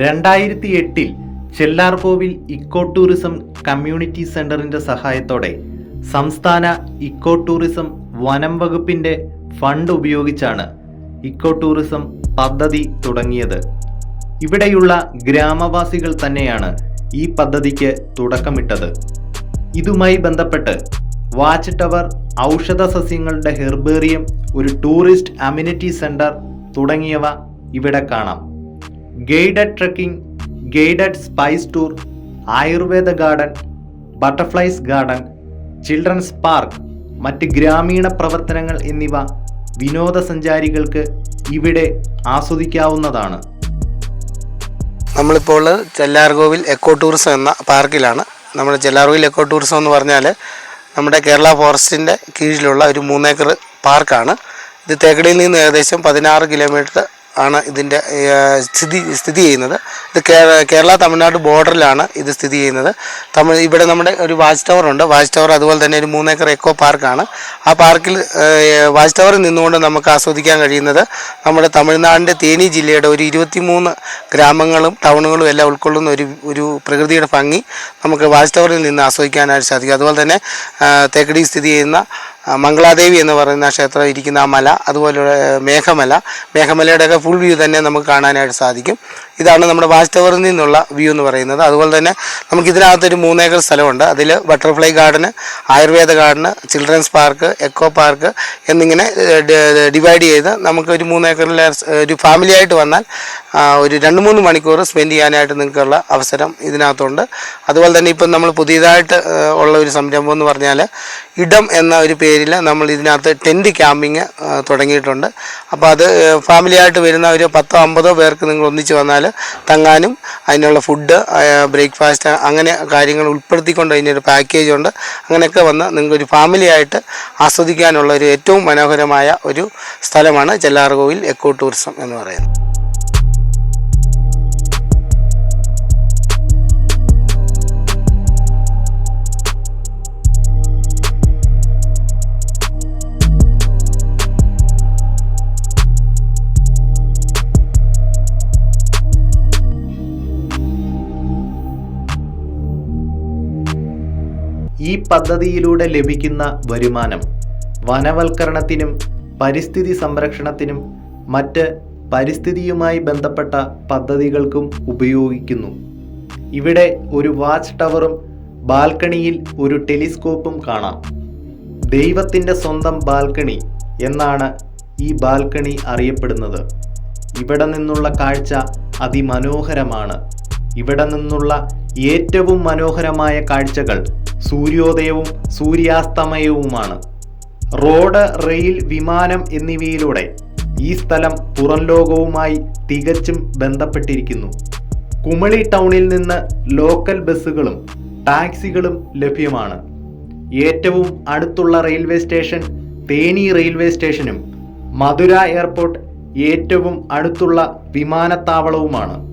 രണ്ടായിരത്തി എട്ടിൽ Chellarkovil eco tourism community സെന്ററിന്റെ സഹായത്തോടെ സംസ്ഥാന ഇക്കോ ടൂറിസം വനം വകുപ്പിന്റെ ഫണ്ട് ഉപയോഗിച്ചാണ് ഇക്കോ ടൂറിസം പദ്ധതി തുടങ്ങിയത്. ഇവിടെയുള്ള ഗ്രാമവാസികൾ തന്നെയാണ് ഈ പദ്ധതിക്ക് തുടക്കമിട്ടത്. ഇതുമായി ബന്ധപ്പെട്ട് വാച്ച് ടവർ ഔഷധ സസ്യങ്ങളുടെ ഹെർബേറിയം ഒരു ടൂറിസ്റ്റ് അമ്യൂണിറ്റി സെന്റർ തുടങ്ങിയവ ഇവിടെ കാണാം. Guided trekking guided spice tour ayurveda garden butterflies garden children's park മറ്റ് ഗ്രാമീണ പ്രവർത്തനങ്ങൾ എന്നിവ വിനോദസഞ്ചാരികൾക്ക് ഇവിടെ ആസ്വദിക്കാവുന്നതാണ്. നമ്മളിപ്പോൾ ചെല്ലാർകോവിൽ എക്കോ ടൂറിസം എന്ന പാർക്കിലാണ്. നമ്മുടെ ചെല്ലാർകോവിൽ എക്കോ ടൂറിസം എന്ന് പറഞ്ഞാൽ നമ്മുടെ കേരള ഫോറസ്റ്റിന്റെ കീഴിലുള്ള ഒരു മൂന്നേക്കർ പാർക്കാണ്. ഇത് തേക്കടിയിൽ നിന്ന് ഏകദേശം പതിനാറ് കിലോമീറ്റർ ആണ് ഇതിന്റെ സ്ഥിതി സ്ഥിതി ചെയ്യുന്നത്. ഇത് കേരള തമിഴ്നാട് ബോർഡറിലാണ് ഇത് സ്ഥിതി ചെയ്യുന്നത്. തമിഴ് ഇവിടെ നമ്മുടെ ഒരു വാച്ച് ടവർ ഉണ്ട്. വാച്ച് ടവർ അതുപോലെ തന്നെ ഒരു മൂന്നേക്കർ എക്കോ പാർക്കാണ് ആ പാർക്കിൽ വാച്ച് ടവറിൽ നിന്നുകൊണ്ട് നമുക്ക് ആസ്വദിക്കാൻ കഴിയുന്നത് നമ്മുടെ തമിഴ്നാടിന്റെ തേനി ജില്ലയുടെ ഒരു ഇരുപത്തിമൂന്ന് ഗ്രാമങ്ങളും ടൗണുകളും എല്ലാം ഉൾക്കൊള്ളുന്ന ഒരു ഒരു പ്രകൃതിയുടെ ഭംഗി നമുക്ക് വാച്ച് ടവറിൽ നിന്ന് ആസ്വദിക്കാനായിട്ട് സാധിക്കും. അതുപോലെ തന്നെ തേക്കടി സ്ഥിതി ചെയ്യുന്ന മംഗളാദേവി എന്ന് പറയുന്ന ക്ഷേത്രം ഇരിക്കുന്ന ആ മല അതുപോലെ മേഘമല. മേഘമലയുടെയൊക്കെ ഫുൾ വ്യൂ തന്നെ നമുക്ക് കാണാനായിട്ട് സാധിക്കും. ഇതാണ് നമ്മുടെ വാച്ച് ടവറിൽ നിന്നുള്ള വ്യൂ എന്ന് പറയുന്നത്. അതുപോലെ തന്നെ നമുക്ക് ഇതിനകത്തൊരു മൂന്നേക്കർ സ്ഥലമുണ്ട്. അതിൽ butterfly garden ayurveda garden children's park eco park എന്നിങ്ങനെ ഡിവൈഡ് ചെയ്ത് നമുക്ക് ഒരു മൂന്നേക്കറിലെ ഒരു ഫാമിലിയായിട്ട് വന്നാൽ ഒരു രണ്ട് മൂന്ന് മണിക്കൂർ സ്പെൻഡ് ചെയ്യാനായിട്ട് നിങ്ങൾക്കുള്ള അവസരം ഇതിനകത്തുണ്ട്. അതുപോലെ തന്നെ ഇപ്പം നമ്മൾ പുതിയതായിട്ട് ഉള്ള ഒരു സംരംഭം എന്ന് പറഞ്ഞാൽ ഇടം എന്ന ഒരു പേരിൽ നമ്മൾ ഇതിനകത്ത് ടെന്റ് ക്യാമ്പിങ് തുടങ്ങിയിട്ടുണ്ട്. അപ്പോൾ അത് ഫാമിലിയായിട്ട് വരുന്ന ഒരു പത്തോ അമ്പതോ പേർക്ക് നിങ്ങൾ ഒന്നിച്ച് വന്നാൽ തങ്ങാനും അതിനുള്ള ഫുഡ് ബ്രേക്ക്ഫാസ്റ്റ് അങ്ങനെ കാര്യങ്ങൾ ഉൾപ്പെടുത്തിക്കൊണ്ട് അതിനൊരു പാക്കേജ് ഉണ്ട്. അങ്ങനെയൊക്കെ വന്ന് നിങ്ങൾക്കൊരു ഫാമിലിയായിട്ട് ആസ്വദിക്കാനുള്ള ഒരു ഏറ്റവും മനോഹരമായ ഒരു സ്ഥലമാണ് ചെല്ലാർകോവിൽ എക്കോ ടൂറിസം എന്ന് പറയുന്നത്. ഈ പദ്ധതിയിലൂടെ ലഭിക്കുന്ന വരുമാനം വനവൽക്കരണത്തിനും പരിസ്ഥിതി സംരക്ഷണത്തിനും മറ്റ് പരിസ്ഥിതിയുമായി ബന്ധപ്പെട്ട പദ്ധതികൾക്കും ഉപയോഗിക്കുന്നു. ഇവിടെ ഒരു വാച്ച് ടവറും ബാൽക്കണിയിൽ ഒരു ടെലിസ്കോപ്പും കാണാം. ദൈവത്തിന്റെ സ്വന്തം ബാൽക്കണി എന്നാണ് ഈ ബാൽക്കണി അറിയപ്പെടുന്നത്. ഇവിടെ നിന്നുള്ള കാഴ്ച അതിമനോഹരമാണ്. ഇവിടെ നിന്നുള്ള ഏറ്റവും മനോഹരമായ കാഴ്ചകൾ സൂര്യോദയവും സൂര്യാസ്തമയവുമാണ്. റോഡ് റെയിൽ വിമാനം എന്നിവയിലൂടെ ഈ സ്ഥലം പുറം ലോകവുമായി തികച്ചും ബന്ധപ്പെട്ടിരിക്കുന്നു. കുമളി ടൗണിൽ നിന്ന് ലോക്കൽ ബസ്സുകളും ടാക്സികളും ലഭ്യമാണ്. ഏറ്റവും അടുത്തുള്ള റെയിൽവേ സ്റ്റേഷൻ തേനി റെയിൽവേ സ്റ്റേഷനും മധുര എയർപോർട്ട് ഏറ്റവും അടുത്തുള്ള വിമാനത്താവളവുമാണ്.